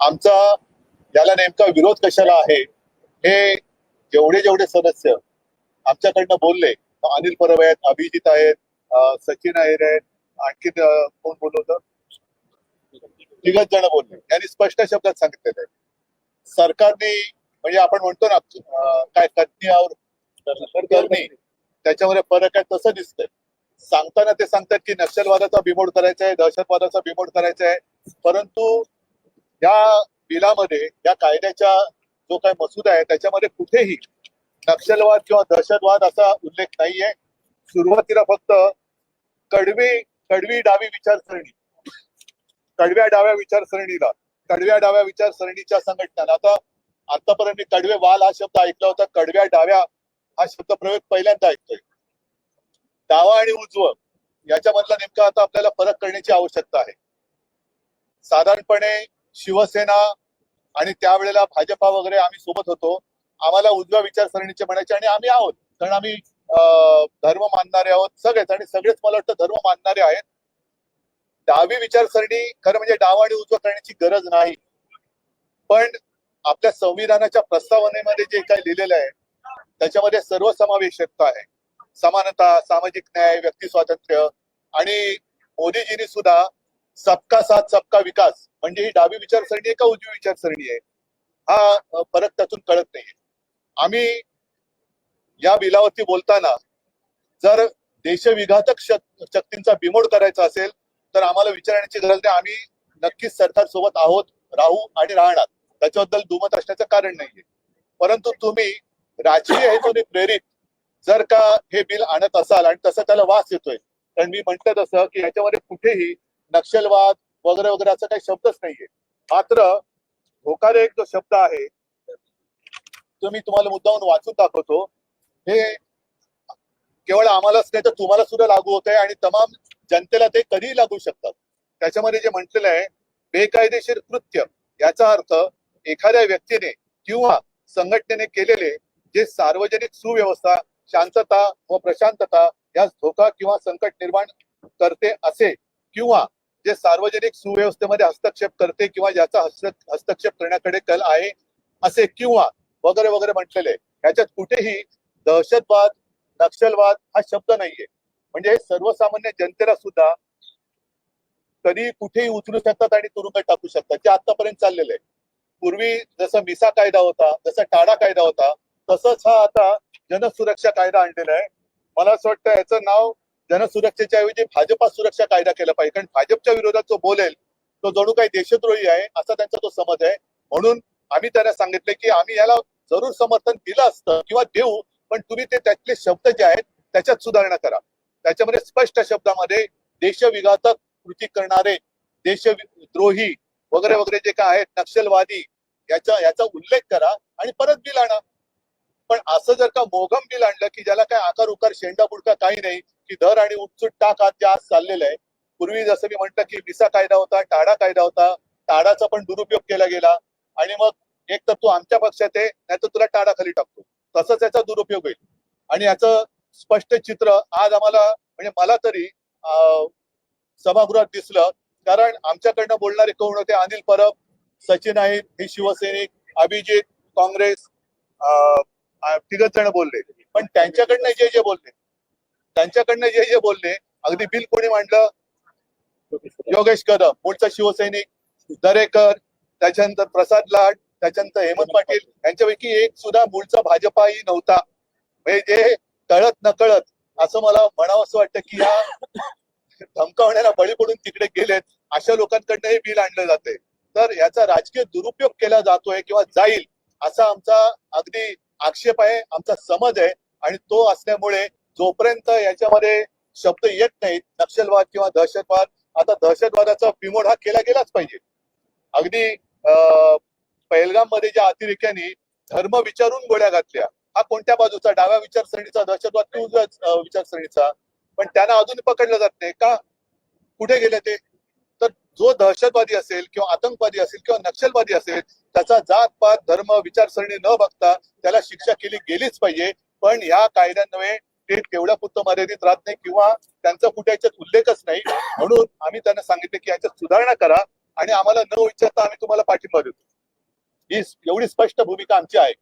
आमचा याला नेमका विरोध कशाला आहे? हे जेवढे जेवढे सदस्य आमच्याकडनं बोलले अनिल परब आहेत अभिजित आहेत सचिन अहिर आहेत आणखी कोण बोललं होतं तिघच जण बोलले. यांनी स्पष्ट शब्दात सांगितलेले सरकारने म्हणजे आपण म्हणतो ना काय काय और करणे त्याच्यामध्ये फरक आहे तसं दिसतंय. सांगताना ते सांगतात की नक्षलवादाचा बिमोड करायचा आहे दहशतवादाचा बिमोड करायचा आहे परंतु या बिलामध्ये या कायद्याच्या जो काही मसुदा आहे त्याच्यामध्ये कुठेही नक्षलवाद किंवा दहशतवाद असा उल्लेख नाहीये. सुरुवातीला फक्त कडवी कडवी डावी विचारसरणी कडव्या डाव्या विचारसरणीला कडव्या डाव्या विचारसरणीच्या संघटना आता आतापर्यंत मी कडवे वाल हा शब्द ऐकला होता कडव्या डाव्या हा शब्द प्रयोग पहिल्यांदा ऐकतोय. डावा आणि उजव याच्यामधला नेमका आता आपल्याला फरक करण्याची आवश्यकता आहे. साधारणपणे शिवसेना आणि त्यावेळेला भाजपा वगैरे आम्ही सोबत होतो. आम्हाला उजव्या विचारसरणीचे म्हणायचे आणि आम्ही आहोत. कारण आम्ही अं, धर्म मानणारे आहोत सगळेच आणि सगळेच मला वाटतं धर्म मानणारे आहेत. डावी विचारसरणी खरं म्हणजे डाव आणि उजवं करण्याची गरज नाही. पण आपल्या संविधानाच्या प्रस्तावनेमध्ये जे काही लिहिलेलं आहे त्याच्यामध्ये सर्वसमावेशकता आहे. समानता सामाजिक न्याय व्यक्ती स्वातंत्र्य आणि मोदीजींनी सुद्धा सबका साथ सबका विकास. म्हणजे ही डावी विचारसरणी आहे का उजवी विचारसरणी आहे? हा फरक त्यातून कळत नाहीये. आम्ही या बिलावरती बोलताना जर देशविघातक शक्तींचा बिमोड करायचा असेल तर आम्हाला विचारण्याची गरज नाही. आम्ही नक्कीच सरकार सोबत आहोत राहू आणि राहणार. त्याच्याबद्दल दुमत असण्याचं कारण नाहीये. परंतु तुम्ही राजकीय हेतूने प्रेरित जर का हे बिल आणत असाल आणि तसं त्याला वास येतोय कारण मी म्हंटल तसं की याच्यामध्ये कुठेही नक्षलवाद वगैरे वगैरे असा काही शब्दच नाहीये. मात्र धोकादायक जो शब्द आहे तो मी तुम्हाला मुद्दाहून वाचून दाखवतो. हे केवळ आम्हालाच नाही तर तुम्हाला सुद्धा लागू होत आहे आणि तमाम जनतेला ते कधीही लागू शकतात. त्याच्यामध्ये जे म्हटलेलं आहे बेकायदेशीर कृत्य याचा अर्थ एखाद्या व्यक्तीने किंवा संघटनेने केलेले जे सार्वजनिक सुव्यवस्था शांतता व प्रशांतता यास धोका किंवा संकट निर्माण करते असे किंवा जे सार्वजनिक सुव्यवस्थेमध्ये हस्तक्षेप करते किंवा ज्याचा हस्तक्षेप करण्याकडे कल आहे असे किंवा वगैरे वगैरे म्हटलेले याच्यात कुठेही दहशतवाद नक्षलवाद हा शब्द नाहीये. म्हणजे सर्वसामान्य जनतेला सुद्धा कधी कुठेही उचलू शकतात आणि तुरुंगात टाकू शकतात जे आतापर्यंत चाललेलं आहे पूर्वी जसा मिसा कायदा होता जसा टाडा कायदा होता तसंच हा आता जनसुरक्षा कायदा आणलेला आहे. मला असं वाटतं याचं नाव जनसुरक्षेच्या ऐवजी भाजपा सुरक्षा कायदा केला पाहिजे. कारण भाजपच्या विरोधात जो बोलेल तो जणू काही देशद्रोही आहे असा त्यांचा तो समज आहे. म्हणून आम्ही त्यांना सांगितले की आम्ही याला जरूर समर्थन दिलं असतं किंवा देऊ पण तुम्ही ते त्यातले शब्द जे आहेत त्याच्यात सुधारणा करा. त्याच्यामध्ये स्पष्ट शब्दामध्ये देशविघातक कृती करणारे देशद्रोही वगैरे वगैरे जे काय आहेत नक्षलवादी याचा याचा उल्लेख करा आणि परत बिल आणा. पण असं जर का मोघम बिल आणलं की ज्याला काय आकार उकार शेंडा बुडका काही नाही की दर आणि उठसूट टाक आज जे आज चाललेलं आहे. पूर्वी जसं मी म्हटलं की विसा कायदा होता टाडा कायदा होता. टाडाचा पण दुरुपयोग केला गेला. आणि मग एक तर तू आमच्या पक्षात आहे नाही तर तुला टाडा खाली टाकतो. तसंच याचा दुरुपयोग होईल. आणि याचं स्पष्ट चित्र आज आम्हाला म्हणजे मला तरी अं, सभागृहात दिसलं. कारण आमच्याकडनं बोलणारे कोण होते? अनिल परब सचिन आहेत हे शिवसैनिक अभिजित काँग्रेस अं, तिघच जण बोलले. पण त्यांच्याकडनं जे जे बोलले त्यांच्याकडनं जे जे बोलले अगदी बिल कोणी मांडलं? योगेश कदम मूळचा शिवसैनिक दरेकर त्याच्यानंतर प्रसाद लाड त्याच्यानंतर हेमंत पाटील यांच्यापैकी एक सुद्धा मूळचा भाजपाही नव्हता. म्हणजे जे कळत नकळत असं मला म्हणावं असं वाटतं की या धमकावण्याला बळी पडून तिकडे गेलेत अशा लोकांकडनं हे बिल आणलं जाते तर याचा राजकीय दुरुपयोग केला जातोय किंवा जाईल असा आमचा अगदी आक्षेप आहे आमचा समज आहे आणि तो असल्यामुळे जोपर्यंत याच्यामध्ये शब्द येत नाहीत नक्षलवाद किंवा दहशतवाद आता दहशतवादाचा बिमोड हा केला गेलाच पाहिजे. अगदी पहलगाममध्ये ज्या अतिरेक्यांनी धर्म विचारून गोळ्या घातल्या हा कोणत्या बाजूचा? डाव्या विचारसरणीचा दहशतवाद की उजव्या विचारसरणीचा? पण त्यांना अजून पकडलं जात नाही. का? कुठे गेले ते? तर जो दहशतवादी असेल किंवा आतंकवादी असेल किंवा नक्षलवादी असेल त्याचा जात पात धर्म विचारसरणी न बघता त्याला शिक्षा केली गेलीच पाहिजे. पण ह्या कायद्यान्वये ते तेवढ्या पुरतं मर्यादित राहत नाही किंवा त्यांचा कुठे याच्यात उल्लेखच नाही. म्हणून आम्ही त्यांना सांगितले की याच्यात सुधारणा करा आणि आम्हाला न विचारता आम्ही तुम्हाला पाठिंबा देतो. ही एवढी स्पष्ट भूमिका आमची आहे.